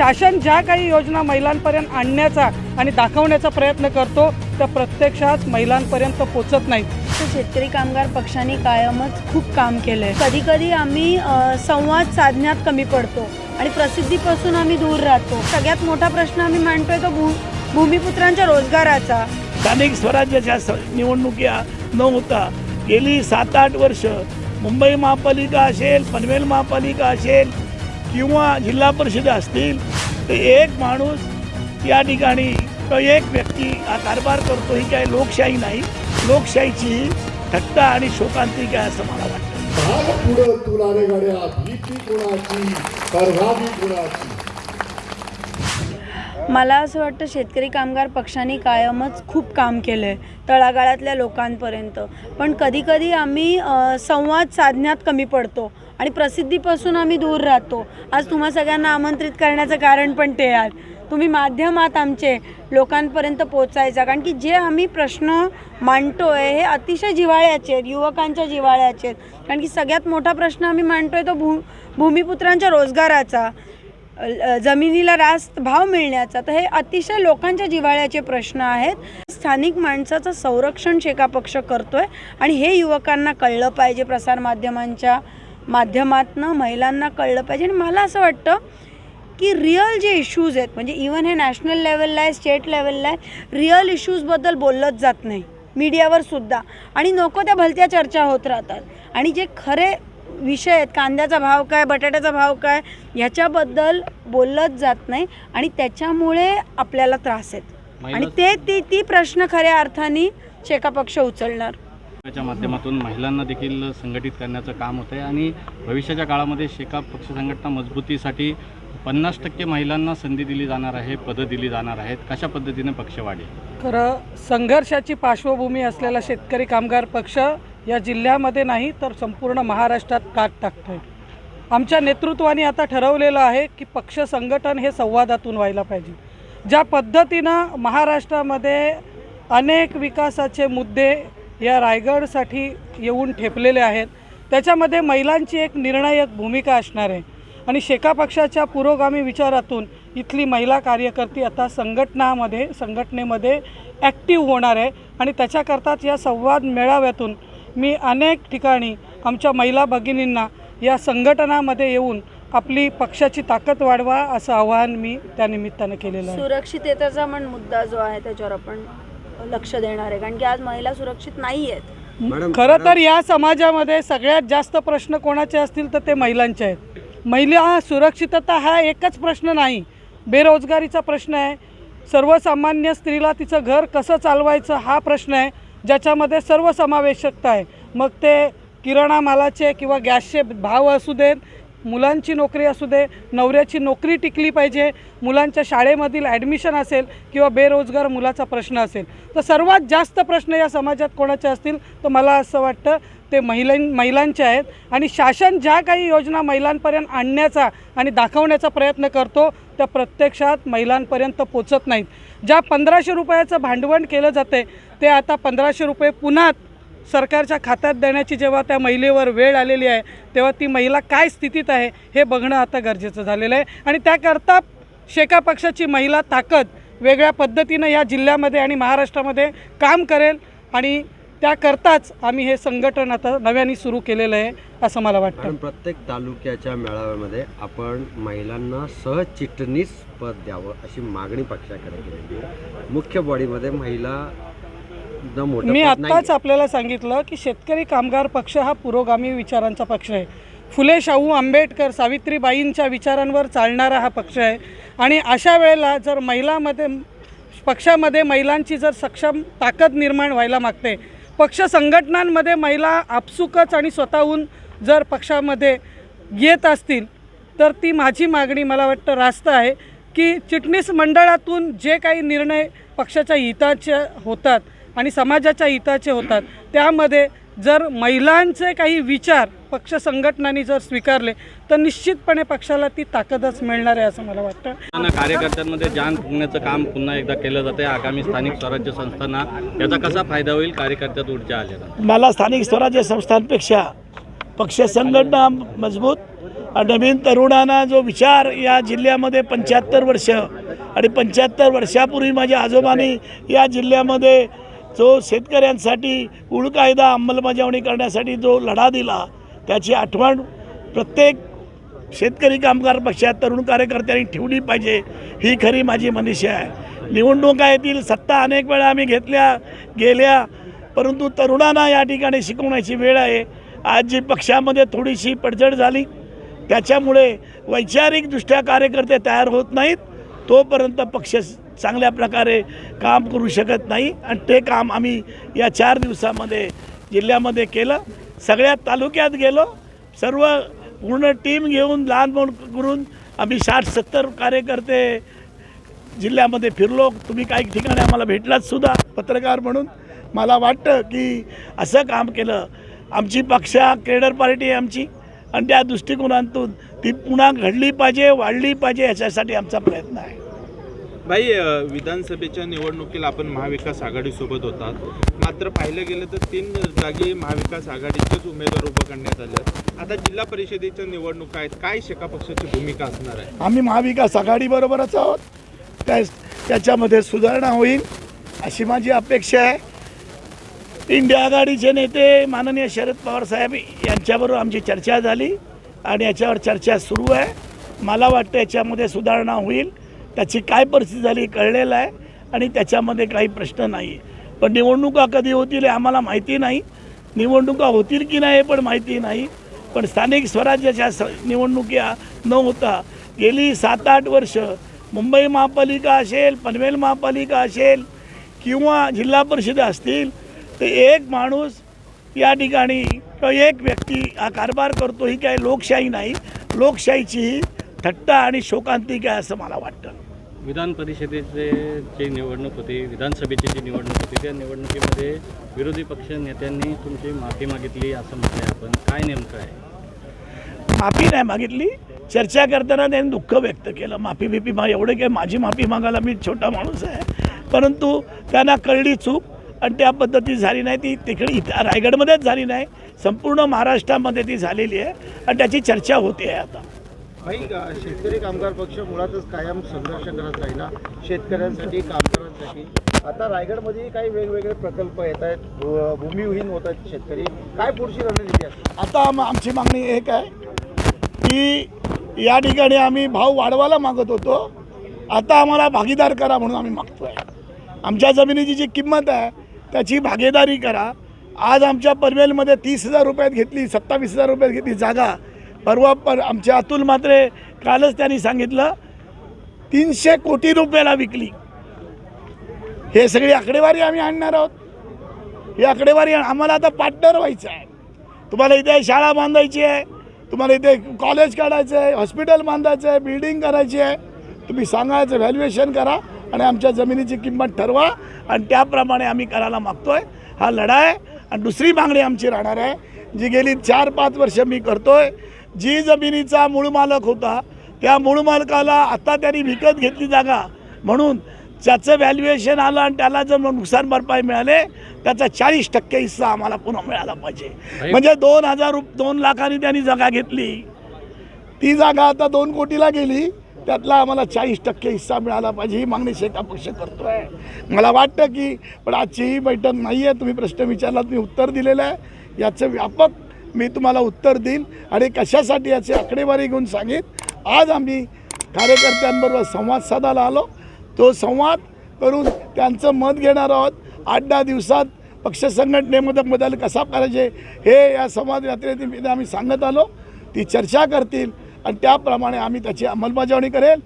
शासन ज्या काही योजना महिलांपर्यंत आणण्याचा आणि दाखवण्याचा प्रयत्न करतो त्या प्रत्यक्षात महिलांपर्यंत पोचत नाहीत. तर शेतकरी कामगार पक्षाने कायमच खूप काम केलं आहे कधी कधी आम्ही संवाद साधण्यात कमी पडतो आणि प्रसिद्धीपासून आम्ही दूर राहतो. सगळ्यात मोठा प्रश्न आम्ही मांडतोय तो भू भूमिपुत्रांच्या रोजगाराचा. स्थानिक स्वराज्याच्या स निवडणुक्या न होता गेली सात आठ वर्ष मुंबई महापालिका असेल पनवेल महापालिका असेल किंवा जिल्हा परिषद असतील तर एक माणूस या ठिकाणी एक व्यक्ती हा कारभार करतो ही काय लोकशाही नाही. लोकशाहीची थट्टा आणि शोकांतिक आहे असं मला वाटतं? भाग पुढं तुला रे गड्या भीती कुणाची कुणाची? मला असं वाटतं शेतकरी कामगार पक्षाने कायमच खूप काम केलं आहे तळागाळातल्या लोकांपर्यंत. पण कधीकधी आम्ही संवाद साधण्यात कमी पडतो आणि प्रसिद्धीपासून आम्ही दूर राहतो. आज तुम्हा सगळ्यांना आमंत्रित करण्याचं कारण पण ते आहे. तुम्ही माध्यमात आमचे लोकांपर्यंत पोचायचा कारण की जे आम्ही प्रश्न मांडतो आहे हे अतिशय जिव्हाळ्याचे आहेत युवकांच्या जिव्हाळ्याचे आहेत. कारण की सगळ्यात मोठा प्रश्न आम्ही मांडतो आहे तो भू भूमिपुत्रांच्या रोजगाराचा. जमिनीला रास्त भाव मिळण्याचा तर हे अतिशय लोकांच्या जिव्हाळ्याचे प्रश्न आहेत. स्थानिक माणसाचं संरक्षण शेका पक्ष करतोय आणि हे युवकांना कळलं पाहिजे प्रसारमाध्यमांच्या माध्यमातनं महिलांना कळलं पाहिजे. आणि मला असं वाटतं की रिअल जे इश्यूज आहेत म्हणजे इवन हे नॅशनल लेवलला आहे स्टेट लेवलला आहे रिअल इश्यूजबद्दल बोललंच जात नाही. मीडियावर सुद्धा. आणि नको त्या भलत्या चर्चा होत राहतात. आणि जे खरे विषय आहेत. कांद्याचा भाव काय बटाट्याचा भाव काय ह्याच्याबद्दल बोललंच जात नाही आणि त्याच्यामुळे आपल्याला त्रास आहेत. आणि ते ती ती प्रश्न खऱ्या अर्थाने शेका पक्ष उचलणार. च्या माध्यमातून महिलांना देखील संघटित करण्याचं काम होतं आहे आणि भविष्याच्या काळामध्ये शेका पक्ष संघटना मजबूतीसाठी पन्नास टक्के महिलांना संधी दिली जाणार आहे पदं दिली जाणार आहेत. कशा पद्धतीने पक्ष वाढेल? खरं संघर्षाची पार्श्वभूमी असलेला शेतकरी कामगार पक्ष या जिल्ह्यामध्ये नाही तर संपूर्ण महाराष्ट्रात काट टाकतोय. आमच्या नेतृत्वाने आता ठरवलेलं आहे की पक्ष संघटन हे संवादातून व्हायला पाहिजे. ज्या पद्धतीनं महाराष्ट्रामध्ये अनेक विकासाचे मुद्दे या रायगडसाठी येऊन ठेपलेले आहेत त्याच्यामध्ये महिलांची एक निर्णायक भूमिका असणार आहे. आणि शेका पक्षाच्या पुरोगामी विचारातून इथली महिला कार्यकर्ती आता संघटनामध्ये संघटनेमध्ये ॲक्टिव्ह होणार आहे आणि त्याच्याकरताच या संवाद मेळाव्यातून मी अनेक ठिकाणी आमच्या महिला भगिनींना या संघटनामध्ये येऊन आपली पक्षाची ताकद वाढवा असं आवाहन मी त्या निमित्तानं केलेलं आहे. सुरक्षिततेचा पण मुद्दा जो आहे त्याच्यावर आपण लक्ष देणार आहे. कारण की आज महिला सुरक्षित नाही आहेत. खरं तर या समाजामध्ये सगळ्यात जास्त प्रश्न कोणाचे असतील तर ते महिलांचे आहेत. महिला सुरक्षितता हा एकच प्रश्न नाही बेरोजगारीचा प्रश्न आहे. सर्वसामान्य स्त्रीला तिचं घर कसं चालवायचं हा प्रश्न आहे. ज्याच्यामध्ये सर्व समावेशकता आहे. मग ते किराणा मालाचे किंवा गॅसचे भाव असू देत मुलांची नोकरी असू दे नवऱ्याची नोकरी टिकली पाहिजे मुलांच्या शाळेमधील ॲडमिशन असेल किंवा बेरोजगार मुलाचा प्रश्न असेल. तर सर्वात जास्त प्रश्न या समाजात कोणाचे असतील? तर मला असं वाटतं ते महिलां महिलांचे आहेत. आणि शासन ज्या काही योजना महिलांपर्यंत आणण्याचा आणि दाखवण्याचा प्रयत्न करतो त्या प्रत्यक्षात महिलांपर्यंत पोचत नाहीत. ज्या पंधराशे रुपयाचं भांडवल केलं जाते ते आता पंधराशे रुपये पुन्हा सरकारच्या खात्यात देण्याची जेव्हा त्या महिलेवर वेळ आलेली आहे तेव्हा ती महिला काय स्थितीत आहे हे बघणं आता गरजेचं झालेलं आहे. आणि त्याकरता शेका पक्षाची महिला ताकद वेगळ्या पद्धतीनं या जिल्ह्यामध्ये आणि महाराष्ट्रामध्ये काम करेल आणि त्याकरताच आम्ही हे संघटन आता नव्याने सुरू केलेलं आहे असं मला वाटतं. प्रत्येक तालुक्याच्या मेळाव्यामध्ये आपण महिलांना सहचिटणीस पद द्यावं अशी मागणी पक्षाकडे केलेली आहे. मुख्य बॉडीमध्ये महिला मी आत्ताच. आपल्याला सांगितलं की शेतकरी कामगार पक्ष हा पुरोगामी विचारांचा पक्ष आहे फुले शाहू आंबेडकर सावित्रीबाईंच्या विचारांवर चालणारा हा पक्ष आहे आणि अशा वेळेला जर महिलामध्ये पक्षामध्ये महिलांची जर सक्षम ताकद निर्माण व्हायला मागते पक्ष संघटनांमध्ये महिला आपसुकच आणि स्वतःहून जर पक्षामध्ये येत असतील तर ती माझी मागणी मला वाटतं रास्त आहे की चिटणीस मंडळातून जे काही निर्णय पक्षाच्या हिताचे होतात आणि समाजाच्या हिताचे होतात. त्यामध्ये जर महिलांचे काही विचार पक्ष संघटनांनी जर स्वीकारले तर निश्चितपणे पक्षाला ती ताकदच मिळणार आहे असं मला वाटतं. कार्यकर्त्यांमध्ये जान फुगण्याचं काम पुन्हा एकदा केलं जाते आगामी स्थानिक स्वराज्य संस्थांना याचा कसा फायदा होईल? कार्यकर्त्यात ऊर्जा आलेला मला स्थानिक स्वराज्य संस्थांपेक्षा पक्ष संघटना मजबूत नवीन तरुणांना जो विचार या जिल्ह्यामध्ये पंच्याहत्तर वर्ष आणि पंच्याहत्तर वर्षापूर्वी माझ्या आजोबांनी या जिल्ह्यामध्ये जो शेतकऱ्यांसाठी कुळ कायदा अंमलबजावणी करण्यासाठी जो लढा दिला त्याची आठवण प्रत्येक शेतकरी कामगार पक्षात तरुण कार्यकर्त्यांनी ठेवली पाहिजे. ही खरी माझी मनीषा आहे. निवडणुका येतील सत्ता अनेक वेळा आम्ही घेतल्या गेल्या परंतु तरुणांना या ठिकाणी शिकवण्याची वेळ आहे. आज जी पक्षामध्ये थोडीशी पडझड झाली त्याच्यामुळे वैचारिकदृष्ट्या कार्यकर्ते तयार होत नाहीत. तोपर्यंत पक्ष चांगल्या प्रकारे काम करू शकत नाही. आणि ते काम आम्ही या चार दिवसामध्ये जिल्ह्यामध्ये केलं. सगळ्या तालुक्यात गेलो. सर्व पूर्ण टीम घेऊन लहान मोठ करून आम्ही साठ सत्तर कार्यकर्ते जिल्ह्यामध्ये फिरलो. तुम्ही काही ठिकाणी आम्हाला भेटलात सुद्धा पत्रकार म्हणून. मला वाटतं की असं काम केलं. आमची पक्षा क्रेडर पार्टी आहे आमची. आणि त्या दृष्टिकोनातून ती पुन्हा घडली पाहिजे वाढली पाहिजे याच्यासाठी आमचा प्रयत्न आहे. भाई विधानसभेच्या निवडणुकीला आपण महाविकास आघाडीसोबत होतात. मात्र पाहिलं गेलं तर तीन जागी महाविकास आघाडीचेच उमेदवार उभं करण्यात आले आता जिल्हा परिषदेच्या निवडणुका आहेत. काय शेका पक्षाची भूमिका असणार आहे? आम्ही महाविकास आघाडीबरोबरच आहोत. त्या त्याच्यामध्ये सुधारणा होईल अशी माझी अपेक्षा आहे. इंडिया आघाडीचे नेते माननीय शरद पवार साहेब यांच्याबरोबर आमची चर्चा झाली आणि याच्यावर चर्चा सुरू आहे. मला वाटतं याच्यामध्ये सुधारणा होईल. त्याची काय परिस्थिती झाली कळलेलं आहे आणि त्याच्यामध्ये काही प्रश्न नाही पण निवडणुका कधी होतील हे आम्हाला माहिती नाही. निवडणुका होतील की नाही हे पण माहिती नाही. पण स्थानिक स्वराज्याच्या स निवडणुका न होता गेली सात आठ वर्ष मुंबई महापालिका असेल पनवेल महापालिका असेल किंवा जिल्हा परिषद असतील ते एक माणूस या ठिकाणी एक व्यक्ती हा कारभार करतो ही काही लोकशाही नाही. लोकशाहीची ही थट्टा आणि शोकांतिक आहे असं मला वाटतं. विधान परिषदेचे जी निवडणूक होती विधानसभेची जी निवडणूक होती त्या निवडणुकीमध्ये विरोधी पक्ष नेत्यांनी तुमची माफी मागितली असं म्हटलंय आपण. काय नेमकं आहे? माफी नाही मागितली. चर्चा करताना त्यांनी दुःख व्यक्त केलं. माफी बिफी मा एवढे काय माझी माफी मागायला मी छोटा माणूस आहे. परंतु त्यांना कळली चूक आणि त्या पद्धती झाली नाही. ती तिकडे इथं रायगडमध्येच झाली नाही. संपूर्ण महाराष्ट्रामध्ये ती झालेली आहे. आणि त्याची चर्चा होते आहे आता. भाई शेतकरी कामगार पक्ष मुळातच कायम संघर्ष करत राहिला. शेतकऱ्यांसाठी कामगारांसाठी. आता रायगडमध्ये काही वेगवेगळे प्रकल्प येत आहेत. भूमिहीन होत आहेत शेतकरी. काय पुढची रणनीती आता आम- आमची मागणी एक आहे की या ठिकाणी आम्ही भाव वाढवायला मागत होतो. आता आम्हाला भागीदार करा म्हणून आम्ही मागतो आहे आमच्या जमिनीची जी किंमत आहे त्याची भागीदारी करा. आज आमच्या पनवेलमध्ये तीस हजार रुपयात घेतली सत्तावीस हजार रुपयात घेतली जागा. परवा पर आमचे अतुल मात्रे कालच त्यांनी सांगितलं तीनशे कोटी रुपयाला विकली. हे सगळी आकडेवारी आम्ही आणणार आहोत. ही आकडेवारी आम्हाला आता पार्टनर व्हायचं आहे. तुम्हाला इथे शाळा बांधायची आहे तुम्हाला इथे कॉलेज काढायचं आहे हॉस्पिटल बांधायचं आहे बिल्डिंग करायची आहे. तुम्ही सांगायचं व्हॅल्युएशन करा आणि आमच्या जमिनीची किंमत ठरवा आणि त्याप्रमाणे आम्ही करायला मागतो आहे हा लढा आहे. आणि दुसरी मागणी आमची राहणार आहे. जी गेली चार पाच वर्ष मी करतो आहे जी जमिनीचा मूळ मालक होता त्या मूळ मालकाला आता त्यांनी विकत घेतली जागा. म्हणून ज्याचं व्हॅल्युएशन आलं आणि त्याला जर नुकसान भरपाई मिळाले त्याचा चाळीस टक्के हिस्सा आम्हाला पुन्हा मिळाला पाहिजे. म्हणजे दोन हजार रुप दोन लाखांनी त्यांनी जागा घेतली. ती जागा आता दोन कोटीला गेली त्यातला आम्हाला चाळीस टक्के हिस्सा मिळाला पाहिजे ही मागणी शेका पक्ष करतो आहे मला वाटतं की पण आजची ही बैठक नाही आहे तुम्ही प्रश्न विचारलात मी उत्तर दिलेलं आहे. याचं व्यापक मी तुम्हाला उत्तर देईन आणि कशासाठी याची आकडेवारी घेऊन सांगेन. आज आम्ही कार्यकर्त्यांबरोबर संवाद साधायला आलो. तो संवाद करून त्यांचं मत घेणार आहोत. आठ दहा दिवसात पक्ष संघटनेमध्ये बदल कसा करायचे हे या संवाद यात्रेतील आम्ही सांगत आलो. ती चर्चा करतील आणि त्याप्रमाणे आम्ही त्याची अंमलबजावणी करेल.